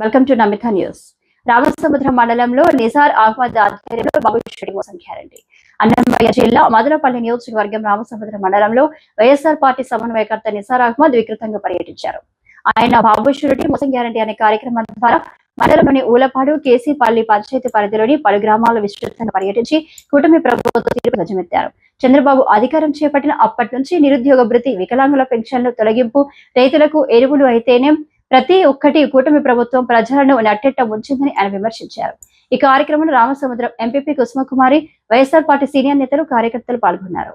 Welcome to Namitha news Ramasamudram మండలంలో నిజార్ అహ్మద్ ఆధ్వర్యంలో భవిష్యత్ అన్నమయ్య జిల్లా మదనపల్లి నియోజకవర్గం రామసముద్రం మండలంలో వైఎస్ఆర్ పార్టీ సమన్వయకర్త నిసార్ అహ్మద్ వికృతంగా పర్యటించారు. ఆయన బాబుశ్వరుడి మోసం గ్యారంటీ అనే కార్యక్రమం ద్వారా మండలంలోని ఊలపాడు కేసీపల్లి పంచాయతీ పరిధిలోని పలు గ్రామాల్లో విస్తృతంగా పర్యటించి కూటమి ప్రభుత్వ తీర్పు గజమెత్తారు చంద్రబాబు అధికారం చేపట్టిన అప్పటి నుంచి నిరుద్యోగ భృతి వికలాంగుల పెన్షన్లు తొలగింపు రైతులకు ఎరువులు అయితేనే ప్రతి ఒక్కటి కూటమి ప్రభుత్వం ప్రజలను నట్టెట్ట ఉంచిందని ఆయన విమర్శించారు. ఈ కార్యక్రమంలో Ramasamudram MPP Kusumakumari YSR party senior నేతలు కార్యకర్తలు పాల్గొన్నారు.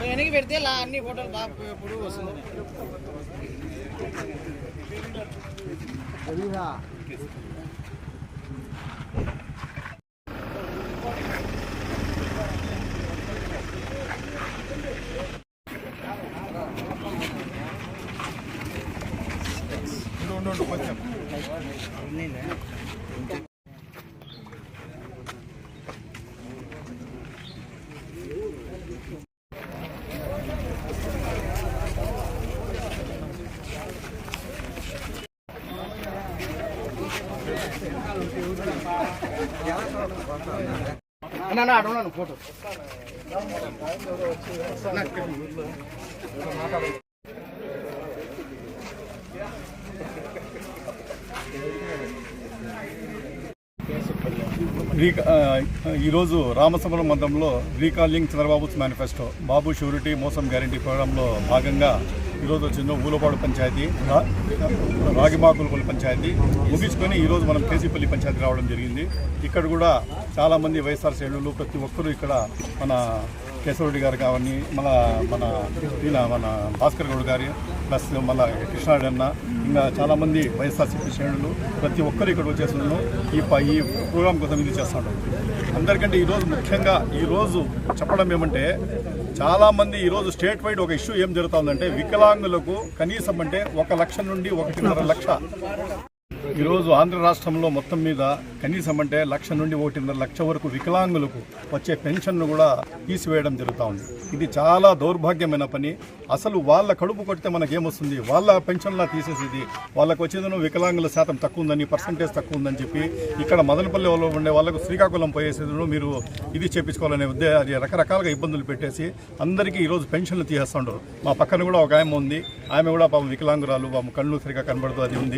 వెనక్కి పెడితే ఇలా అన్ని ఫోటోలు బాగా ఎప్పుడు వస్తుంది. అన్న అటు ఉన్నాను ఫోటో. రీకా ఈరోజు రామసముద్రం మండలంలో recalling Chandrababu's manifesto. Babu surety మోసం గ్యారంటీ ప్రోగ్రాంలో భాగంగా ఈరోజు వచ్చిందో ఊలపాడు పంచాయతీ రా- రాగిమాకులపల్లి పంచాయతీ. ముగించుకొని ఈరోజు మనం కేసీపల్లి పంచాయతీ రావడం జరిగింది. ఇక్కడ కూడా చాలామంది వైఎస్ఆర్ శ్రేణులు ప్రతి ఒక్కరూ ఇక్కడ మన కేశవరెడ్డి గారు కావని మళ్ళీ మన ఈయన మన భాస్కర్ గౌడ్ గారి ప్లస్ మళ్ళీ కృష్ణారెడ్డి అన్న ఇంకా చాలామంది వైఎస్ఆర్సీపీ శ్రేణులు ప్రతి ఒక్కరు ఇక్కడ వచ్చేస్తున్నాను ఈ ప- ఈ ప్రోగ్రాం కోసం ఇది చేస్తాడు అందరికంటే ఈరోజు ముఖ్యంగా ఈరోజు చెప్పడం ఏమంటే చాలామంది ఈరోజు స్టేట్ వైడ్ ఒక ఇష్యూ ఏం జరుగుతుందంటే వికలాంగులకు కనీసం అంటే ఒక లక్ష నుండి ఒకటిన్నర లక్ష ఈరోజు ఆంధ్ర రాష్ట్రంలో మొత్తం మీద కనీసం అంటే లక్ష నుండి ఒకటిన్నర లక్ష వరకు వికలాంగులకు వచ్చే పెన్షన్ను కూడా తీసివేయడం జరుగుతూ ఉంది. ఇది చాలా దౌర్భాగ్యమైన పని. అసలు వాళ్ళ కడుపు కొడితే మనకేమొస్తుంది? వాళ్ళ పెన్షన్లా తీసేసేది. వాళ్ళకు వచ్చేదను వికలాంగుల శాతం తక్కువ ఉందని పర్సంటేజ్ తక్కువ ఉందని చెప్పి ఇక్కడ మదనపల్లి వాళ్ళు ఉండే వాళ్ళకు శ్రీకాకుళం పోయేసేదను మీరు ఇది చేపించుకోవాలనే ఉద్దే అది రకరకాలుగా ఇబ్బందులు పెట్టేసి అందరికీ ఈరోజు పెన్షన్లు తీసేస్తుండ్రు మా పక్కన కూడా ఒక ఆమె ఉంది. ఆమె కూడా పాపం వికలాంగురాలు పాపం కళ్ళు సరిగా కనబడుతూ అది ఉంది.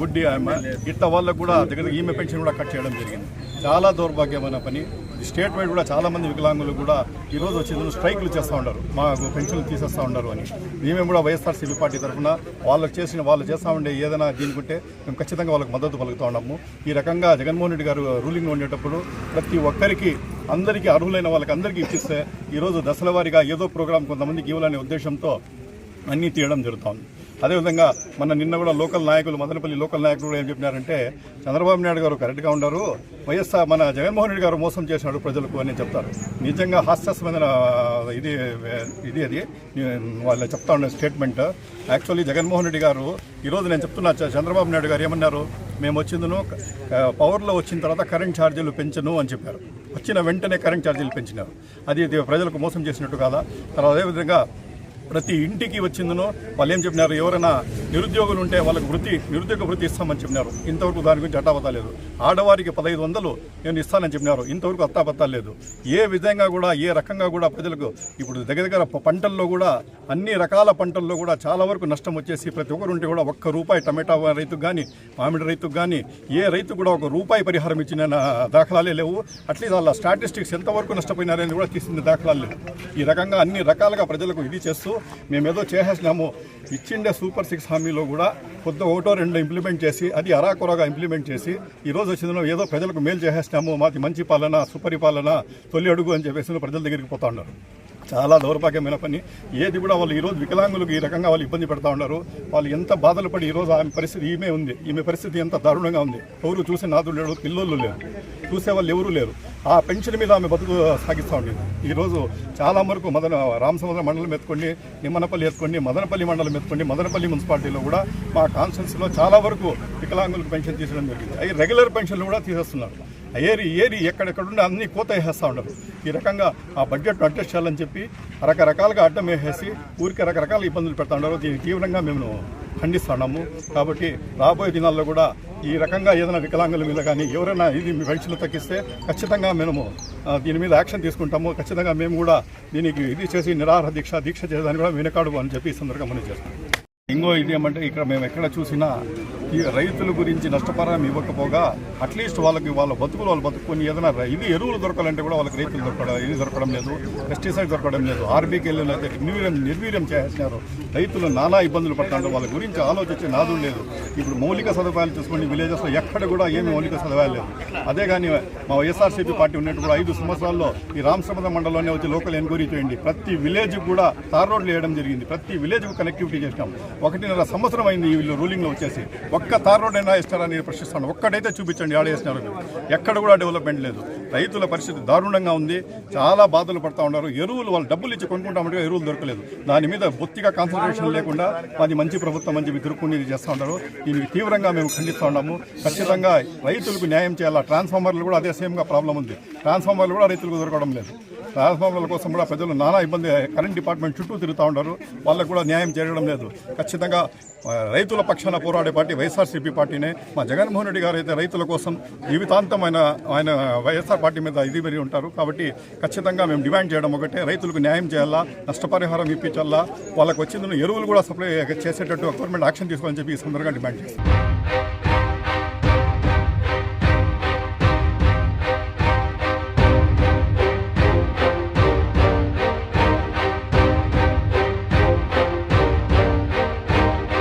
గుడ్డే ఆమె. ఇట్ట వాళ్ళకు కూడా దగ్గర ఈమె పెన్షన్ కూడా కట్ చేయడం జరిగింది. చాలా దౌర్భాగ్యమైన పని. స్టేట్ వైడ్ కూడా చాలా మంది వికలాంగులు కూడా ఈ రోజు వచ్చి స్ట్రైకులు చేస్తూ ఉన్నారు మాకు పెన్షన్లు తీసేస్తూ ఉన్నారు అని. మేము కూడా వైఎస్ఆర్సీపీ పార్టీ తరఫున వాళ్ళకి చేసిన వాళ్ళు చేస్తూ ఉండే ఏదైనా దీనికుంటే మేము ఖచ్చితంగా వాళ్ళకి మద్దతు పలుకుతూ ఉన్నాము. ఈ రకంగా జగన్మోహన్ రెడ్డి గారు రూలింగ్ ఉండేటప్పుడు ప్రతి ఒక్కరికి అందరికీ అర్హులైన వాళ్ళకి అందరికీ ఇప్పిస్తే ఈరోజు దశల వారీగా ఏదో ప్రోగ్రాం కొంతమందికి ఇవ్వాలనే ఉద్దేశంతో అన్నీ తీయడం జరుగుతోంది. అదేవిధంగా మన నిన్న కూడా లోకల్ నాయకులు మదనపల్లి లోకల్ నాయకులు ఏం చెప్పినారంటే చంద్రబాబు నాయుడు గారు కరెక్ట్గా ఉన్నారు వైఎస్ఆర్ మన జగన్మోహన్ రెడ్డి గారు మోసం చేసినాడు ప్రజలకు అని చెప్తారు. నిజంగా హాస్యాస్పదన ఇది ఇది అది వాళ్ళు చెప్తా ఉన్న స్టేట్మెంట్. యాక్చువల్లీ జగన్మోహన్ రెడ్డి గారు ఈరోజు నేను చెప్తున్నా చంద్రబాబు నాయుడు గారు ఏమన్నారు? మేము వచ్చిందను పవర్లో వచ్చిన తర్వాత కరెంట్ ఛార్జీలు పెంచను అని చెప్పారు. వచ్చిన వెంటనే కరెంట్ ఛార్జీలు పెంచినారు. అది ఇది ప్రజలకు మోసం చేసినట్టు కాదా? తర్వాత అదేవిధంగా ప్రతి ఇంటికి వచ్చిందనో వాళ్ళు ఏం చెప్పినారు? ఎవరైనా నిరుద్యోగులు ఉంటే వాళ్ళకి వృత్తి నిరుద్యోగ వృత్తి ఇస్తామని చెప్పినారు. ఇంతవరకు దాని గురించి అట్టాపత్తా లేదు. ఆడవారికి పదహైదు వందలు నేను ఇస్తానని చెప్పినారు. ఇంతవరకు అత్తాపత్తా లేదు. ఏ విధంగా కూడా ఏ రకంగా కూడా ప్రజలకు ఇప్పుడు దగ్గర దగ్గర పంటల్లో కూడా అన్ని రకాల పంటల్లో కూడా చాలా వరకు నష్టం వచ్చేసి ప్రతి ఒక్కరు ఉంటే కూడా ఒక్క రూపాయి టమాటా రైతుకు కానీ మామిడి రైతుకు కానీ ఏ రైతు కూడా ఒక రూపాయి పరిహారం ఇచ్చిన దాఖలాలే లేవు. అట్లీస్ట్ వాళ్ళ స్టాటిస్టిక్స్ ఎంతవరకు నష్టపోయినారని కూడా తీసిన దాఖలాలు లేవు. ఈ రకంగా అన్ని రకాలుగా ప్రజలకు ఇది చేస్తూ మేమేదో చేసేసినాము. ఇచ్చిండే సూపర్ సిక్స్ హామీలో కూడా కొద్ది ఒకటో రెండు ఇంప్లిమెంట్ చేసి అది అరాకొరగా ఇంప్లిమెంట్ చేసి ఈరోజు వచ్చిందో ఏదో ప్రజలకు మేలు చేసేసినాము మాది మంచి పాలన సుపరిపాలన తొలి అడుగు అని చెప్పేసి ప్రజల దగ్గరికి పోతా ఉన్నారు. చాలా దౌర్భాగ్యమైన పని. ఏది కూడా వాళ్ళు ఈరోజు వికలాంగులకు ఈ రకంగా వాళ్ళు ఇబ్బంది పెడతా ఉన్నారు. వాళ్ళు ఎంత బాధలు పడి ఈరోజు ఆమె పరిస్థితి ఈమె ఉంది. ఈమె పరిస్థితి ఎంత దారుణంగా ఉంది. ఎవరు చూసే నాదులు లేడు పిల్లోళ్ళు లేరు. చూసే వాళ్ళు ఎవరూ లేరు. ఆ పెన్షన్ మీద ఆమె బతుకు సాగిస్తూ ఉండేది ఈరోజు చాలా వరకు మదన రామసముద్ర మండలం ఎత్తుకోండి నిమ్మనపల్లి ఎత్తుకోండి మదనపల్లి మండలం ఎత్తుకోండి మదనపల్లి మున్సిపాలిటీలో కూడా మా కాన్స్టిట్యూన్సీలో చాలా వరకు వికలాంగులకు పెన్షన్ తీసడం జరిగింది. అవి రెగ్యులర్ పెన్షన్లు కూడా తీసేస్తున్నారు. ఏరి ఏరి ఎక్కడెక్కడుండే అన్నీ కోత వేసేస్తూ ఉండరు ఈ రకంగా ఆ బడ్జెట్ను అడ్జస్ట్ చేయాలని చెప్పి రకరకాలుగా అడ్డం వేసేసి ఊరికి రకరకాల ఇబ్బందులు పెడతా ఉండరు. దీన్ని తీవ్రంగా మేము ఖండిస్తున్నాము కాబట్టి రాబోయే దినాల్లో కూడా ఈ రకంగా ఏదైనా వికలాంగుల మీద కానీ ఎవరైనా ఇది మీ పెన్షన్ తగ్గిస్తే ఖచ్చితంగా మేము దీని మీద యాక్షన్ తీసుకుంటాము. ఖచ్చితంగా మేము కూడా దీనికి ఇది చేసి నిరాహార దీక్ష దీక్ష చేయడానికి కూడా వెనుకాడు అని చెప్పి ఈ సందర్భంగా మనం చేస్తాం. ఇంకో ఇది ఏమంటే ఇక్కడ మేము ఎక్కడ చూసినా ఈ రైతుల గురించి నష్టపరం ఇవ్వకపోగా అట్లీస్ట్ వాళ్ళకి వాళ్ళ బతుకులు వాళ్ళు బతుకుని ఏదైనా ఇది ఎరువులు దొరకాలంటే కూడా వాళ్ళకి రైతులు దొరకడం ఇది దొరకడం లేదు పెస్టిసైడ్ దొరకడం లేదు. ఆర్బీకి వెళ్ళిన అయితే నిర్వీర్యం నిర్వీర్యం చేస్తున్నారు. రైతులు నానా ఇబ్బందులు పడుతున్నారు. వాళ్ళ గురించి ఆలోచించే నాదు లేదు. ఇప్పుడు మౌలిక సదుపాయాలు చూసుకోండి విలేజెస్లో ఎక్కడ కూడా ఏమి మౌలిక సదుపాయాలు లేదు అదే కానీ మా వైఎస్ఆర్సీపీ పార్టీ ఉన్నట్టు కూడా ఐదు సంవత్సరాల్లో ఈ రామసముద్రం మండలంలోనే వచ్చి లోకల్ ఎంక్వైరీ చేయండి. ప్రతి విలేజ్ కూడా తార్ రోడ్లు వేయడం జరిగింది. ప్రతి విలేజ్కు కనెక్టివిటీ చేసినాం. ఒకటిన్నర సంవత్సరం అయింది వీళ్ళు రూలింగ్లో వచ్చేసి. ఒక్క తార్ రోడ్ అయినా ఇస్తారని ప్రశ్నిస్తాను. ఒక్కడైతే చూపించండి ఆడ వేసినారు. ఎక్కడ కూడా డెవలప్మెంట్ లేదు. రైతుల పరిస్థితి దారుణంగా ఉంది. చాలా బాధలు పడతా ఉన్నారు. ఎరువులు వాళ్ళు డబ్బులు ఇచ్చి కొనుక్కుంటామంటే ఎరువులు దొరకలేదు. దాని మీద బొత్తిగా కాన్సన్ట్రేషన్ లేకుండా మాది మంచి ప్రభుత్వం మంచి చెప్పి చేస్తూ ఉన్నారు. దీనికి తీవ్రంగా మేము ఖండిస్తూ ఉన్నాము. ఖచ్చితంగా రైతులకు న్యాయం చేయాలా? ట్రాన్స్ఫార్మర్లు కూడా అదే సేమ్గా ప్రాబ్లం ఉంది. ట్రాన్స్ఫార్మర్లు కూడా రైతులకు దొరకడం లేదు. ట్రాన్స్ఫార్మర్ల కోసం కూడా ప్రజలు నానా ఇబ్బంది కరెంట్ డిపార్ట్మెంట్ చుట్టూ తిరుగుతూ ఉంటారు వాళ్ళకు కూడా న్యాయం చేయడం లేదు. ఖచ్చితంగా రైతుల పక్షాన పోరాడే పార్టీ వైఎస్ఆర్సీపీ పార్టీనే. మా జగన్మోహన్ రెడ్డి గారు అయితే రైతుల కోసం జీవితాంతం ఆయన ఆయన వైఎస్ఆర్ పార్టీ మీద ఇది పెరిగి ఉంటారు. కాబట్టి ఖచ్చితంగా మేము డిమాండ్ చేయడం ఒకటే. రైతులకు న్యాయం చేయాలా? నష్టపరిహారం ఇప్పించాలా? వాళ్ళకి వచ్చిందని ఎరువులు కూడా సప్లై చేసేటట్టు గవర్నమెంట్ యాక్షన్ తీసుకోవాలని చెప్పి ఈ సందర్భంగా డిమాండ్ చేస్తాం